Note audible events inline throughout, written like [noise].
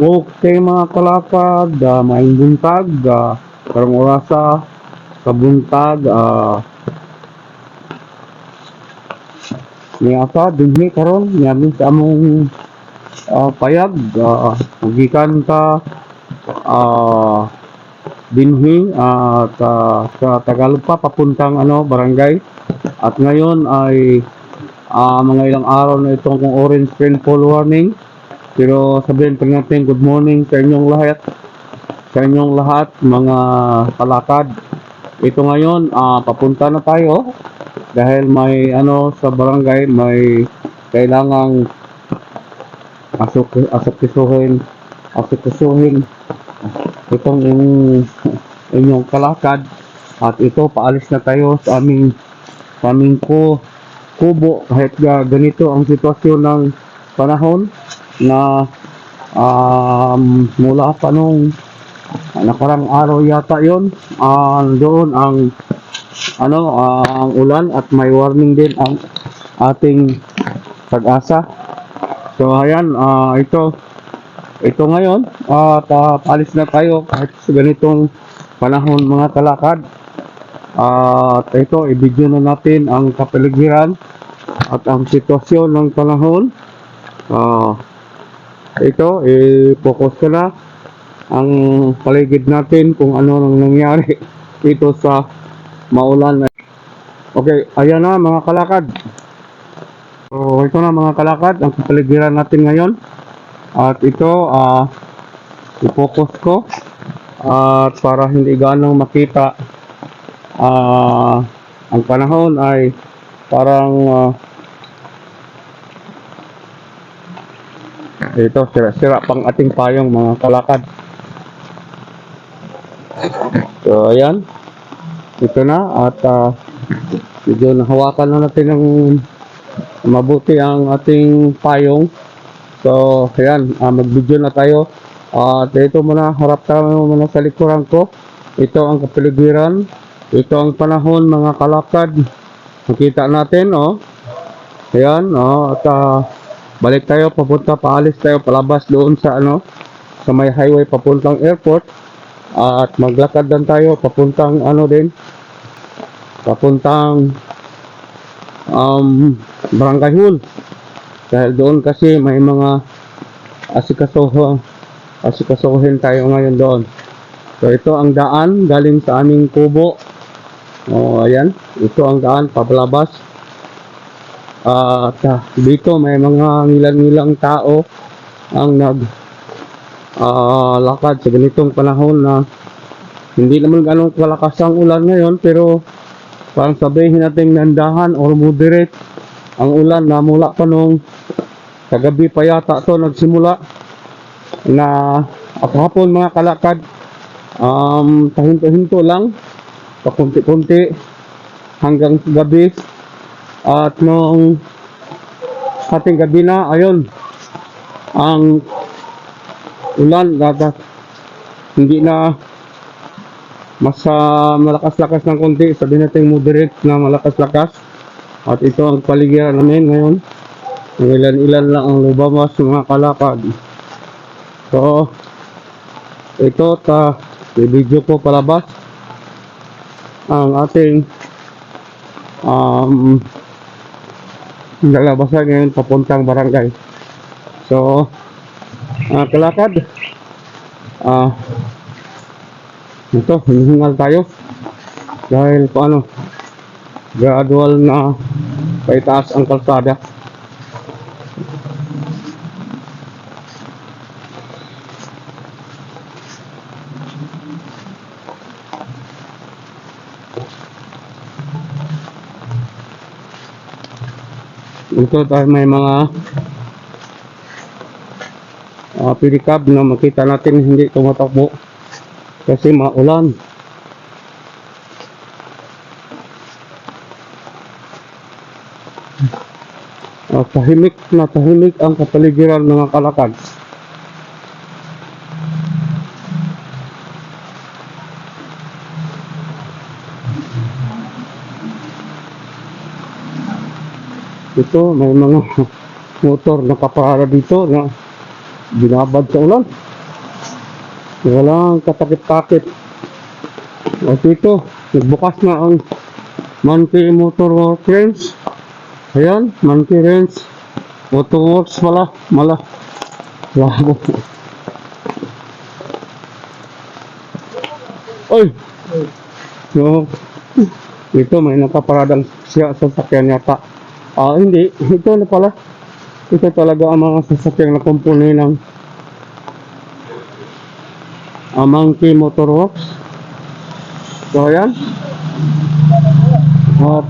Okay mga kalakad, uh, maing buntag, uh, karong orasa, kabuntag, uh, niya ka, dinhi karon niyamin sa among uh, payag, uh, magikan ka, uh, dinhi at uh, sa Tagalog pa papuntang ano barangay. At ngayon ay ah, mga ilang araw na itong orange rainfall warning pero sabihin pa natin good morning sa inyong lahat. Sa inyong lahat mga kalakad ito ngayon ah, papunta na tayo. Dahil may ano sa barangay may kailangang asuk asukisuhin asukisuhin itong inyong, inyong kalakad at ito paalis na tayo sa aming sa aming ko kubo. Kahit ga, ganito ang sitwasyon ng panahon na um, mula pa nung nakarang araw yata yon ah, doon ang ano ah, ang ulan at may warning din ang ating pag-asa. So ayan ah, ito ito ngayon at uh, paalis na tayo kahit sa ganitong panahon mga kalakad. At ito i-video na natin ang kapaligiran at ang sitwasyon ng panahon. Ah, ito i-focus ko na ang paligid natin kung ano nang nangyari [laughs] dito sa maulan okay ayan na mga kalakad so ito na mga kalakad ang kapaligiran natin ngayon at ito, ah, i-focus ko. At para hindi ganong makita ah, ang panahon ay parang ah, ito, sira-sira pang ating payong mga kalakad. So, ayan. Ito na. At ah, medyo nahawakan na natin ng mabuti ang ating payong. So, ayan, ah, mag-video na tayo. At ito muna, harap tayo muna sa likuran ko. Ito ang kapaligiran. Ito ang panahon, mga kalakad. Nakita natin, oh. Ayan, oh. At ah, balik tayo, papunta, paalis tayo, palabas doon sa, ano, sa may highway papuntang airport. at maglakad lang tayo, papuntang, ano din, papuntang, um, Barangay Hall. Dahil doon kasi may mga asikasoho, asikasuhin tayo ngayon doon. So ito ang daan galing sa aming kubo. O ayan, ito ang daan papalabas. At ah, dito may mga ngilang-ngilang tao ang nag ah, lakad sa ganitong panahon na hindi naman ganong kalakas ang ulan ngayon pero parang sabihin natin nandahan or moderate ang ulan na mula pa nung kagabi pa yata to nagsimula na hapon mga kalakad um, pahinto-hinto lang pakunti-kunti hanggang gabi at nung ating gabi na ayun ang ulan dada hindi na mas ah, malakas-lakas ng konti sabihin natin moderate na malakas-lakas at ito ang paligiran namin ngayon. Ilan-ilan lang ang lubamas mga kalakad. So, ito ta, i-video ko palabas ang ating um, lalabasan ngayon papuntang barangay. So, mga kalakad, ah, ito, hinihingal tayo dahil paano, gradual na paitaas ang kalsada. Ito tayo may mga uh, pilikab na makita natin hindi tumatakbo kasi maulan. Uh, tahimik na tahimik ang kapaligiran ng kalakad. Ito, may mga motor na kaparada dito na binabad sa ulan. Walang katakit-takit. At ito, nagbukas na ang Monkey Motor Range. Ayan, Monkey Range. Motorworks pala, mala. Wow. Oy! So, ito may nakaparadang siya sa sasakyan yata. Ah, hindi. Ito na pala. Ito talaga ang mga sasakyan na kumpuni ng uh, Monkey Motorworks. So, ayan. At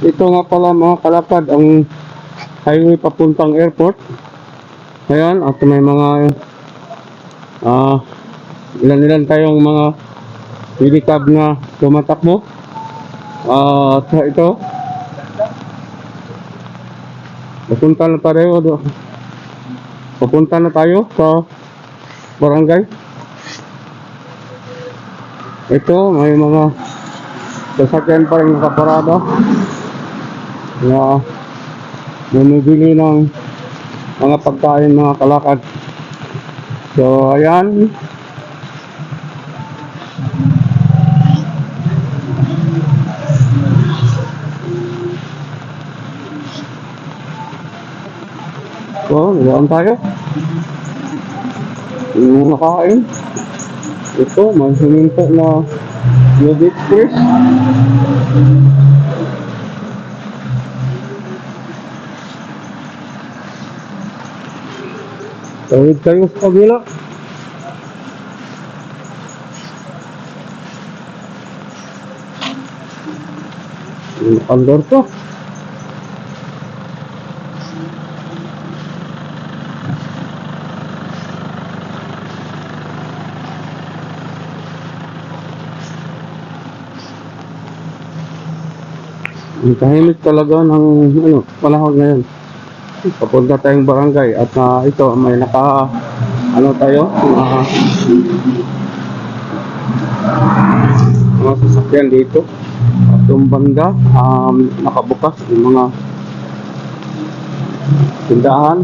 ito nga pala mga kalapad ang highway papuntang airport. Ayan, at may mga ah ilan-ilan tayong mga pedicab na tumatakbo. At ito, papunta na tayo do. Papunta na tayo sa barangay. Ito, may mga sasakyan pa rin nakaparada na bumibili ng mga pagkain, mga kalakad. So, ayan. Nagawin tayo. Yung nakain. Ito, may huminto na Yogi Express. Tawid tayo sa kabila. Andor to. Ang tahimik talaga ng ano, panahon ngayon. Papunta tayong barangay at ah, ito may naka ano tayo mga mga sasakyan dito at yung banda um, nakabukas yung mga tindahan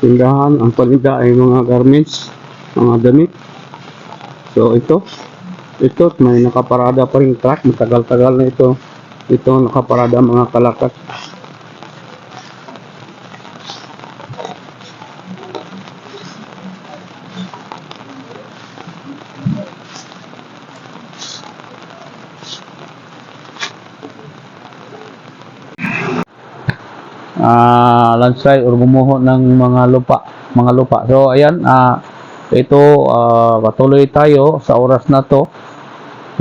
tindahan ang paninda ay mga garments mga damit. So ito ito may nakaparada pa rin truck. Matagal-tagal na ito ito nakaparada mga kalakat ah lansay or gumuho ng mga lupa mga lupa. So ayan ah ito ah, patuloy tayo sa oras na to.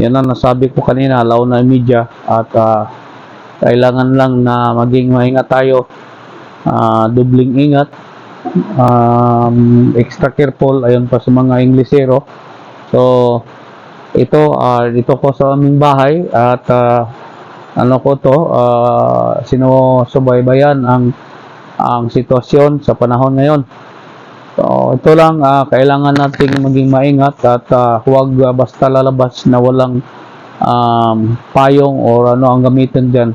Yan ang nasabi ko kanina law na media at ah, kailangan lang na maging maingat tayo. Ah, dubling ingat. Um, extra careful ayon pa sa mga Inglesero. So ito ah, dito ko sa aming bahay at ah, ano ko to ah, sinusubaybayan ang ang sitwasyon sa panahon ngayon. So ito lang ah, kailangan nating maging maingat at ah, huwag ah, basta lalabas na walang um, payong or ano ang gamitin diyan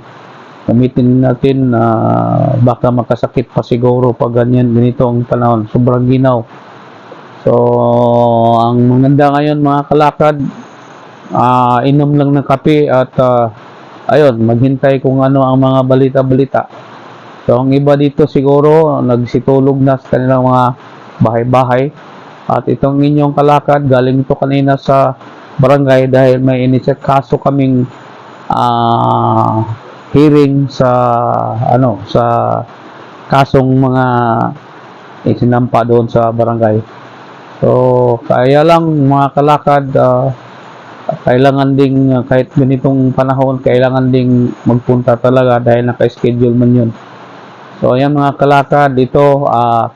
gamitin natin ah, baka makasakit pa siguro pag ganyan ganito ang panahon. Sobrang ginaw. So ang maganda ngayon mga kalakad ah, inom lang ng kape at ah, ayun, maghintay kung ano ang mga balita-balita. So, ang iba dito siguro, nagsitulog na sa kanilang mga bahay-bahay. At itong inyong kalakad, galing ito kanina sa barangay dahil may inisyat kaso kaming ah, hearing sa ano sa kasong mga isinampa doon sa barangay. So, kaya lang mga kalakad, ah, kailangan ding uh, kahit ganitong panahon kailangan ding magpunta talaga dahil naka-schedule man yun. So ayan mga kalakad dito ah,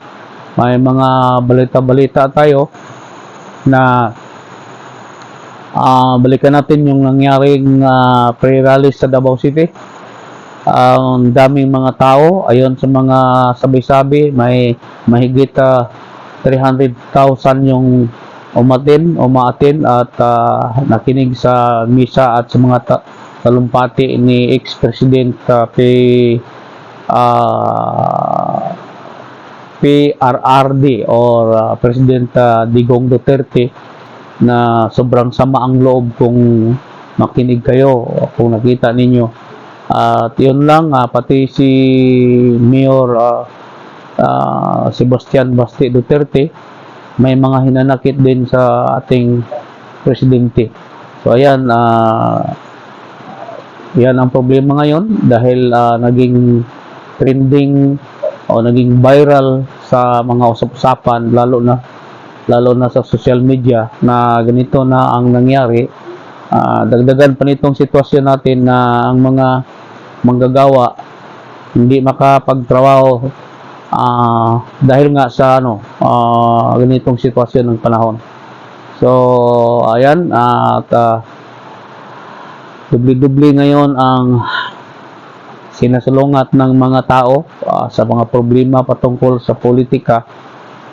may mga balita-balita tayo na ah, balikan natin yung nangyaring ah, pre-rally sa Davao City. Ang daming mga tao ayon sa mga sabi-sabi may mahigit ah, 300,000 yung umatin, umaatin at ah, nakinig sa misa at sa mga ta- talumpati ni ex-president uh, P ah, PRRD or ah, President ah, Digong Duterte na sobrang sama ang loob kung makinig kayo kung nakita ninyo. At yun lang ah, pati si Mayor ah, ah, Sebastian Basti Duterte may mga hinanakit din sa ating presidente. So ayan ah, yan ang problema ngayon dahil ah, naging trending o naging viral sa mga usap-usapan lalo na lalo na sa social media na ganito na ang nangyari. Ah, dagdagan pa nitong sitwasyon natin na ang mga manggagawa hindi makapagtrabaho ah, dahil nga sa ano ah, ganitong sitwasyon ng panahon. So ayan at ah, dubli-dubli ngayon ang sinasalungat ng mga tao ah, sa mga problema patungkol sa politika.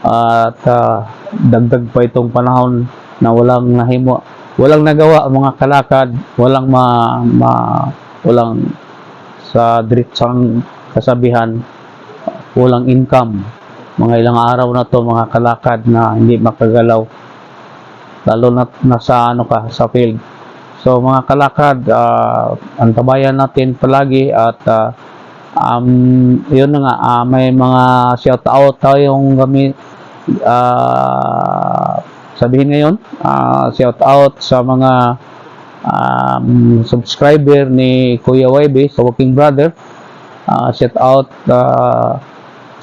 At ah, dagdag pa itong panahon na walang nahimo walang nagawa ang mga kalakad walang ma, ma walang sa diretsang kasabihan walang income. Mga ilang araw na to mga kalakad na hindi makagalaw. Lalo na nasa ano ka sa field. So mga kalakad ah, antabayan natin palagi at ah, um, yun na nga ah, may mga shout out tayong gamit ah, sabihin ngayon. Ah, shout out sa mga um, subscriber ni Kuya YB sa Working Brother. Ah, shout out ah,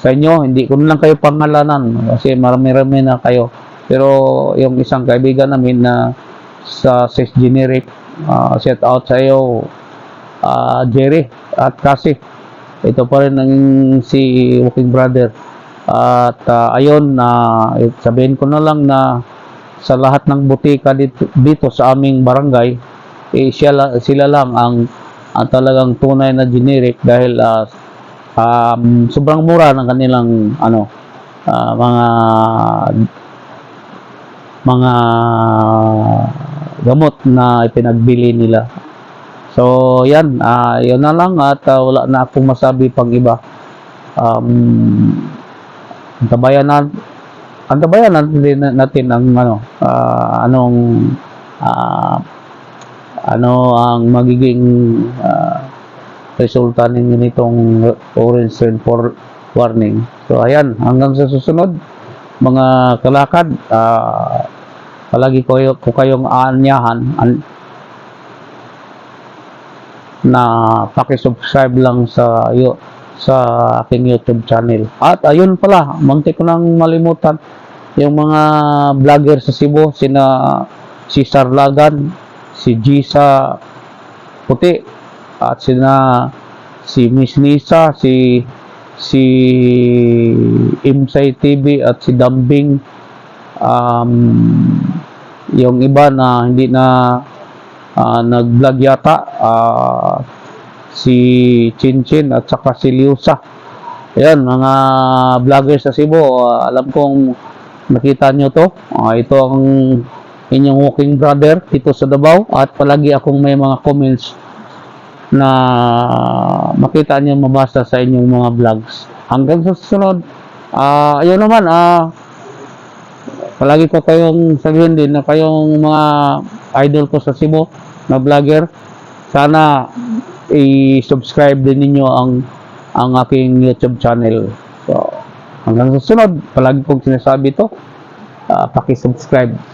sa inyo. Hindi ko lang kayo pangalanan kasi marami-rami na kayo. Pero yung isang kaibigan namin na sa Sex Generic ah, shout out sa iyo ah, Jerry at kasi ito pa rin ang si Working Brother. At ah, ayun na sabihin ko na lang na sa lahat ng butika dito, dito sa aming barangay eh, siya, la- sila lang ang, ang talagang tunay na generic dahil ah, um, sobrang mura ng kanilang ano ah, mga mga gamot na ipinagbili nila. So, yan. ah yun na lang at ah, wala na akong masabi pang iba. Um, antabayan na antabayan natin, natin ang ano ah, anong ah, ano ang magiging ah, resulta ng nitong orange rain for warning. So ayan, hanggang sa susunod mga kalakad ah, palagi ko, ko kayong aanyahan an, na paki-subscribe lang sa yo sa aking YouTube channel. At ayun pala, munti ko nang malimutan yung mga vlogger sa Cebu, sina si Sarlagan, si Gisa Puti, at sina si Miss Nisa, si si Imsay TV at si Dambing um, yung iba na hindi na ah, nag-vlog yata ah, si Chinchin at saka si Liusa. Ayan mga vlogger sa Cebu ah, alam kong nakita nyo to. Ah, ito ang inyong walking brother dito sa Davao at palagi akong may mga comments na makita niyo mabasa sa inyong mga vlogs. Hanggang sa susunod, ah ayun naman, ah palagi ko kayong sabihin din na kayong mga idol ko sa Cebu na vlogger, sana i-subscribe din ninyo ang ang aking YouTube channel. So, hanggang sa susunod, palagi kong sinasabi to, ah, paki-subscribe.